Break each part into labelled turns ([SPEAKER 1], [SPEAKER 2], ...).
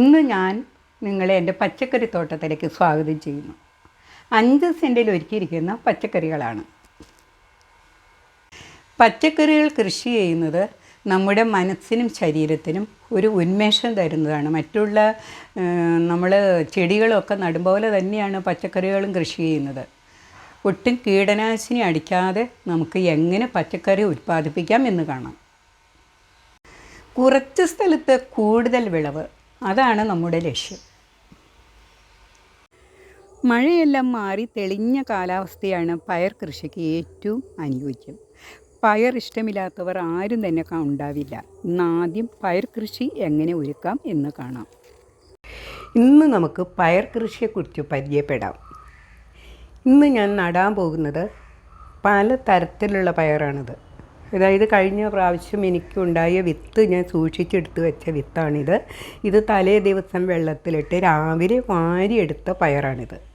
[SPEAKER 1] ഇന്ന് ഞാൻ നിങ്ങളെ എന്റെ പച്ചക്കറി തോട്ടത്തിലേക്ക് സ്വാഗതം ചെയ്യുന്നു. അഞ്ച് സെന്റിൽ ഒരുക്കിയിരിക്കുന്ന പച്ചക്കറികളാണ്. പച്ചക്കറികൾ കൃഷി ചെയ്യുന്നത് നമ്മുടെ മനസ്സിനും ശരീരത്തിനും ഒരു ഉന്മേഷം തരുന്നതാണ്. മറ്റുള്ള നമ്മൾ ചെടികളൊക്കെ നടുമ്പോലെ തന്നെയാണ് പച്ചക്കറികളും കൃഷി ചെയ്യുന്നത്. ഒട്ടും കീടനാശിനി അടിക്കാതെ നമുക്ക് എങ്ങനെ പച്ചക്കറി ഉത്പാദിപ്പിക്കാം എന്ന് കാണാം. കുറച്ച് സ്ഥലത്ത് കൂടുതൽ വിളവ് അതാണ് നമ്മുടെ ലക്ഷ്യം. മഴയെല്ലാം മാറി തെളിഞ്ഞ കാലാവസ്ഥയാണ് പയർ കൃഷിക്ക് ഏറ്റവും അനുയോജ്യം. പയർ ഇഷ്ടമില്ലാത്തവർ ആരും തന്നെ ഉണ്ടാവില്ല. ഇന്ന് ആദ്യം പയർ കൃഷി എങ്ങനെ ഒരുക്കാം എന്ന് കാണാം. ഇന്ന് നമുക്ക് പയർ കൃഷിയെക്കുറിച്ച് പരിചയപ്പെടാം. ഇന്ന് ഞാൻ നടാൻ പോകുന്നത് പല തരത്തിലുള്ള പയറാണിത്. അതായത് കഴിഞ്ഞ പ്രാവശ്യം എനിക്കുണ്ടായ വിത്ത് ഞാൻ സൂക്ഷിച്ചെടുത്ത് വെച്ച വിത്താണിത്. ഇത് തലേ ദിവസം വെള്ളത്തിലിട്ട് രാവിലെ വാരിയെടുത്ത പയറാണിത്.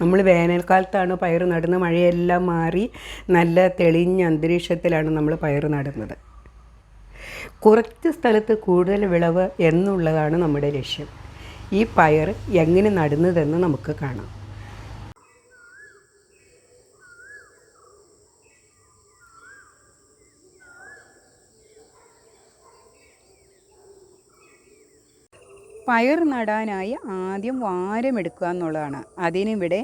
[SPEAKER 1] നമ്മൾ വേനൽക്കാലത്താണ് പയർ നടുന്നത്. മഴയെല്ലാം മാറി നല്ല തെളിഞ്ഞ അന്തരീക്ഷത്തിലാണ് നമ്മൾ പയർ നടുന്നത്. കുറച്ച് സ്ഥലത്ത് കൂടുതൽ വിളവ് എന്നുള്ളതാണ് നമ്മുടെ ലക്ഷ്യം. ഈ പയർ എങ്ങനെ നടുന്നതെന്ന് നമുക്ക് കാണാം. പയർ നടാനായി ആദ്യം വാരമെടുക്കുക എന്നുള്ളതാണ്. അതിനിവിടെ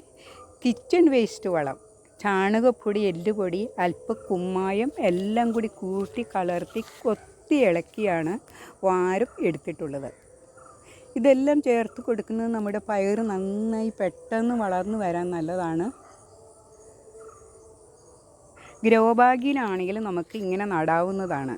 [SPEAKER 1] കിച്ചൺ വേസ്റ്റ് വളം ചാണകപ്പൊടി എല്ലുപൊടി അല്പ കുമ്മായം എല്ലാം കൂടി കൂട്ടി കലർത്തി കൊത്തി ഇളക്കിയാണ് വാരം എടുത്തിട്ടുള്ളത്. ഇതെല്ലാം ചേർത്ത് കൊടുക്കുന്നത് നമ്മുടെ പയർ നന്നായി പെട്ടെന്ന് വളർന്നു വരാൻ നല്ലതാണ്. ഗ്രോ ബാഗിലാണെങ്കിൽ നമുക്ക് ഇങ്ങനെ നടാവുന്നതാണ്.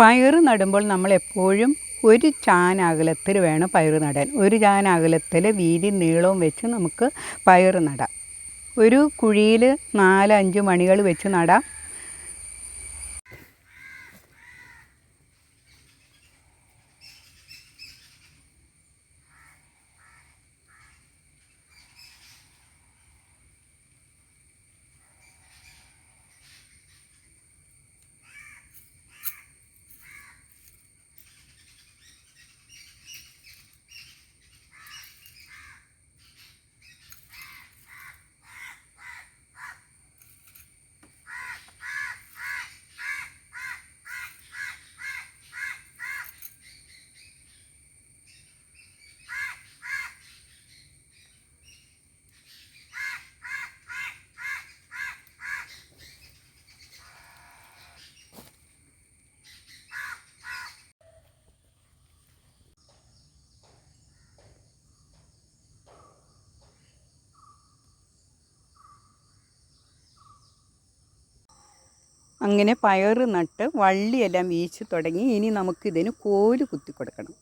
[SPEAKER 1] പയർ നടുമ്പോൾ നമ്മൾ എപ്പോഴും ഒരു ചാൻ അകലത്തിൽ വേണം പയർ നടാൻ. ഒരു ചാൻ അകലത്തിൽ വീതി നീളവും വെച്ച് നമുക്ക് പയർ നടാം. ഒരു കുഴിയിൽ നാലഞ്ച് മണികൾ വെച്ച് നടാം. അങ്ങനെ പയർ നട്ട് വള്ളിയെല്ലാം വീശ് തുടങ്ങി ഇനി നമുക്കിതിന് കോൽ കുത്തി കൊടുക്കണം.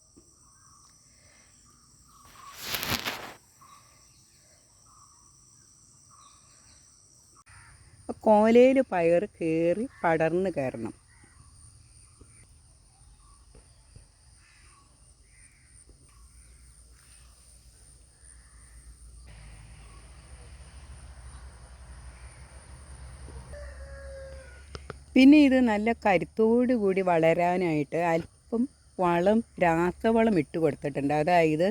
[SPEAKER 1] കോലയിൽ പയർ കയറി പടർന്ന് കയറണം. പിന്നെ ഇത് നല്ല കരുത്തോടു കൂടി വളരാനായിട്ട് അല്പം വളം രാസവളം ഇട്ട് കൊടുത്തിട്ടുണ്ട്. അതായത്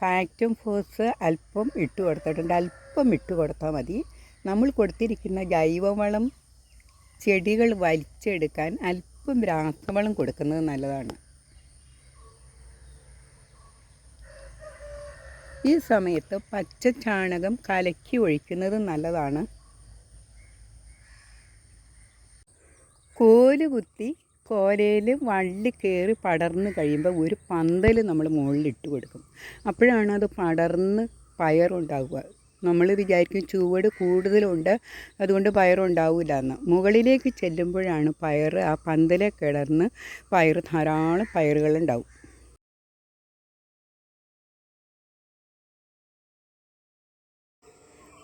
[SPEAKER 1] ഫാക്റ്റും ഫോസ് അല്പം ഇട്ട് കൊടുത്തിട്ടുണ്ട്. അല്പം ഇട്ട് കൊടുത്താൽ മതി. നമ്മൾ കൊടുത്തിരിക്കുന്ന ജൈവവളം ചെടികൾ വലിച്ചെടുക്കാൻ അല്പം രാസവളം കൊടുക്കുന്നത് നല്ലതാണ്. ഈ സമയത്ത് പച്ച ചാണകം കലക്കി ഒഴിക്കുന്നത് നല്ലതാണ്. കോൽ കുത്തി കോലയിൽ വള്ളി കയറി പടർന്ന് കഴിയുമ്പോൾ ഒരു പന്തൽ നമ്മൾ മുകളിൽ ഇട്ട് കൊടുക്കും. അപ്പോഴാണ് അത് പടർന്ന് പയറുണ്ടാവുക. നമ്മൾ വിചാരിക്കും ചുവട് കൂടുതലുണ്ട് അതുകൊണ്ട് പയറുണ്ടാവില്ല എന്ന്. മുകളിലേക്ക് ചെല്ലുമ്പോഴാണ് പയർ ആ പന്തലെ കിടന്ന് പയർ ധാരാളം പയറുകളുണ്ടാവും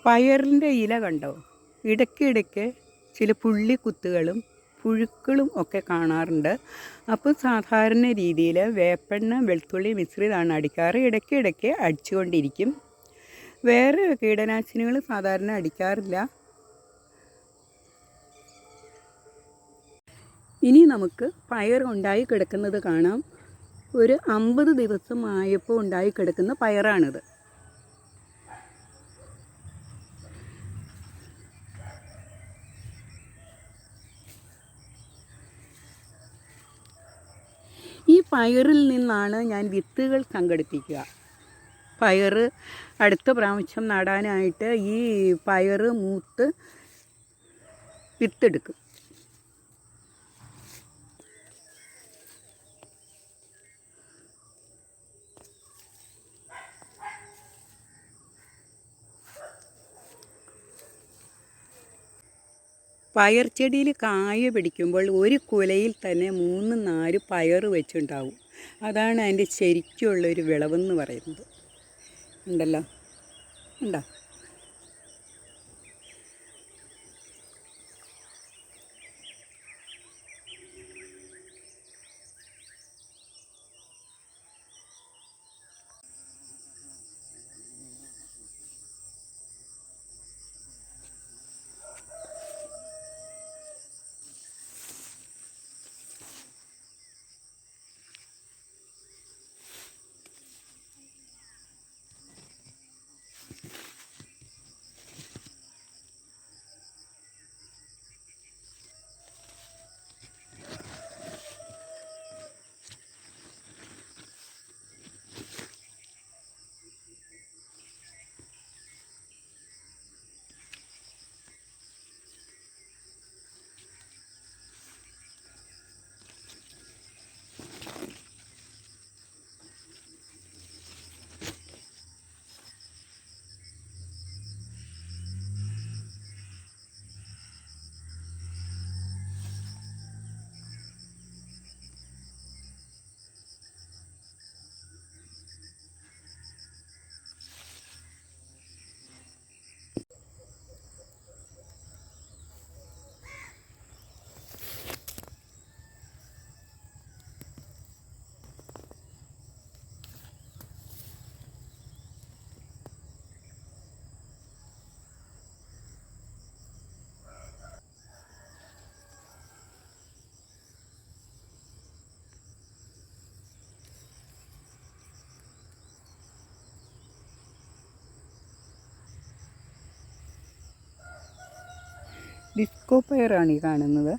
[SPEAKER 1] പയറിന്റെ ഇല കണ്ടോ? ഇടയ്ക്കിടയ്ക്ക് ചില പുള്ളിക്കുത്തുകളും പുഴുക്കളും ഒക്കെ കാണാറുണ്ട്. അപ്പോൾ സാധാരണ രീതിയിൽ വേപ്പെണ്ണ വെളുത്തുള്ളി മിശ്രിതാണ് അടിക്കാറ്. ഇടയ്ക്കിടയ്ക്ക് അടിച്ചുകൊണ്ടിരിക്കും. വേറെ കീടനാശിനികൾ സാധാരണ അടിക്കാറില്ല. ഇനി നമുക്ക് പയർ ഉണ്ടായി കിടക്കുന്നത് കാണാം. ഒരു അമ്പത് ദിവസമായപ്പോൾ ഉണ്ടായി കിടക്കുന്ന പയറാണിത്. ഈ പയറിൽ നിന്നാണ് ഞാൻ വിത്തുകൾ സംഘടിപ്പിക്കുക. പയർ അടുത്ത പ്രാവശ്യം നടാനായിട്ട് ഈ പയർ മൂത്ത് വിത്തെടുക്കും. പയർ ചെടിയിൽ കായ പിടിക്കുമ്പോൾ ഒരു കുലയിൽ തന്നെ മൂന്ന് നാല് പയർ വെച്ചുണ്ടാവും. അതാണ് അതിന്റെ ശരിക്കുള്ളൊരു വിളവെന്ന് പറയുന്നത്. ഉണ്ടല്ലോ? ഉണ്ടോ? ഡിസ്കോ പയറാണ് ഈ കാണുന്നത്.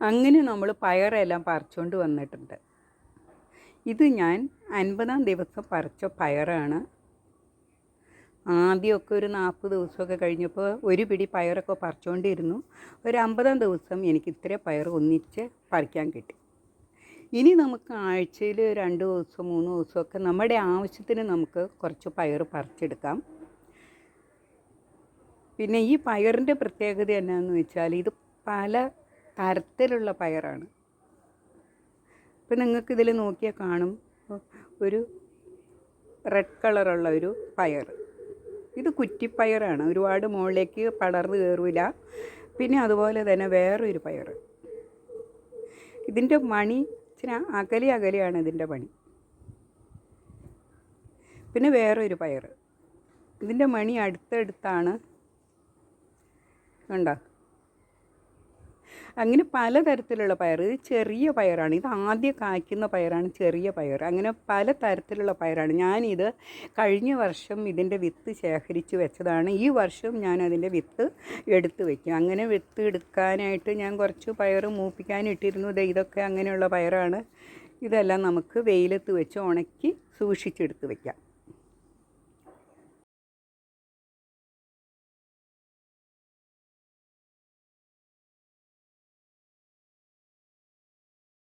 [SPEAKER 1] അങ്ങനെ നമ്മൾ പയറെല്ലാം പറിച്ചുകൊണ്ട് വന്നിട്ടുണ്ട്. ഇത് ഞാൻ അൻപതാം ദിവസം പറിച്ച പയറാണ്. ആദ്യമൊക്കെ ഒരു നാൽപ്പത് ദിവസമൊക്കെ കഴിഞ്ഞപ്പോൾ ഒരു പിടി പയറൊക്കെ പറിച്ചുകൊണ്ടിരുന്നു ഒരു അമ്പതാം ദിവസം എനിക്ക് ഇത്ര പയർ ഒന്നിച്ച് പറിക്കാൻ കിട്ടി. ഇനി നമുക്ക് ആഴ്ചയിൽ രണ്ട് ദിവസം മൂന്ന് ദിവസമൊക്കെ നമ്മുടെ ആവശ്യത്തിന് നമുക്ക് കുറച്ച് പയർ പറിച്ചെടുക്കാം. പിന്നെ ഈ പയറിന്റെ പ്രത്യേകത എന്നാന്ന് വെച്ചാൽ ഇത് പല തരത്തിലുള്ള പയറാണ്. ഇപ്പം നിങ്ങൾക്ക് ഇതിൽ നോക്കിയാൽ കാണും. ഒരു റെഡ് കളറുള്ള ഒരു പയർ. ഇത് കുറ്റിപ്പയറാണ്. ഒരുപാട് മുകളിലേക്ക് പടർന്ന് കയറില്ല പിന്നെ അതുപോലെ തന്നെ വേറൊരു പയർ ഇതിന്റെ മണി ഇച്ചിരി അകലെ അകലെയാണ് ഇതിന്റെ പണി പിന്നെ വേറൊരു പയർ ഇതിന്റെ മണി അടുത്തടുത്താണ്. കണ്ടോ? അങ്ങനെ പലതരത്തിലുള്ള പയർ ഇത് ചെറിയ പയറാണ്. ഇത് ആദ്യം കായ്ക്കുന്ന പയറാണ് ചെറിയ പയർ അങ്ങനെ പല തരത്തിലുള്ള പയറാണ്. ഞാനിത് കഴിഞ്ഞ വർഷം ഇതിന്റെ വിത്ത് ശേഖരിച്ച് വെച്ചതാണ്. ഈ വർഷം ഞാൻ അതിന്റെ വിത്ത് എടുത്ത് വയ്ക്കും അങ്ങനെ വിത്ത് എടുക്കാനായിട്ട് ഞാൻ കുറച്ച് പയർ ദേ ഇതൊക്കെ അങ്ങനെയുള്ള പയറാണ്. ഇതെല്ലാം നമുക്ക് വെയിലത്ത് വെച്ച് ഉണക്കി സൂക്ഷിച്ചെടുത്ത് വെക്കാം.